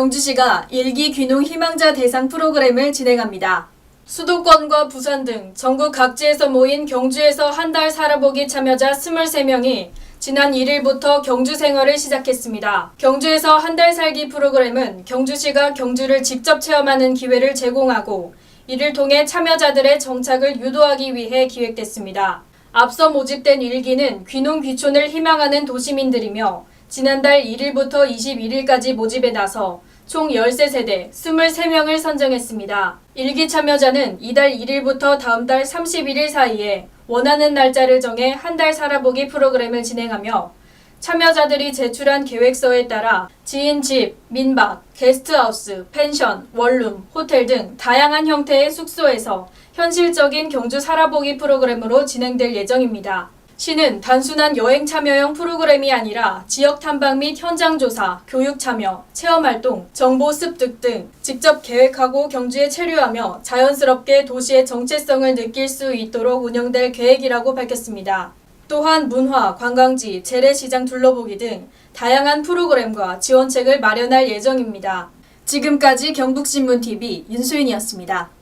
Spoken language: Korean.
경주시가 일기 귀농 희망자 대상 프로그램을 진행합니다. 수도권과 부산 등 전국 각지에서 모인 경주에서 한 달 살아보기 참여자 23명이 지난 1일부터 경주 생활을 시작했습니다. 경주에서 한 달 살기 프로그램은 경주시가 경주를 직접 체험하는 기회를 제공하고 이를 통해 참여자들의 정착을 유도하기 위해 기획됐습니다. 앞서 모집된 일기는 귀농 귀촌을 희망하는 도시민들이며 지난달 1일부터 21일까지 모집에 나서 총 13세대 23명을 선정했습니다. 일기 참여자는 이달 1일부터 다음 달 31일 사이에 원하는 날짜를 정해 한 달 살아보기 프로그램을 진행하며 참여자들이 제출한 계획서에 따라 지인 집, 민박, 게스트하우스, 펜션, 원룸, 호텔 등 다양한 형태의 숙소에서 현실적인 경주 살아보기 프로그램으로 진행될 예정입니다. 시는 단순한 여행 참여형 프로그램이 아니라 지역 탐방 및 현장 조사, 교육 참여, 체험 활동, 정보 습득 등 직접 계획하고 경주에 체류하며 자연스럽게 도시의 정체성을 느낄 수 있도록 운영될 계획이라고 밝혔습니다. 또한 문화, 관광지, 재래시장 둘러보기 등 다양한 프로그램과 지원책을 마련할 예정입니다. 지금까지 경북신문TV 윤수인이었습니다.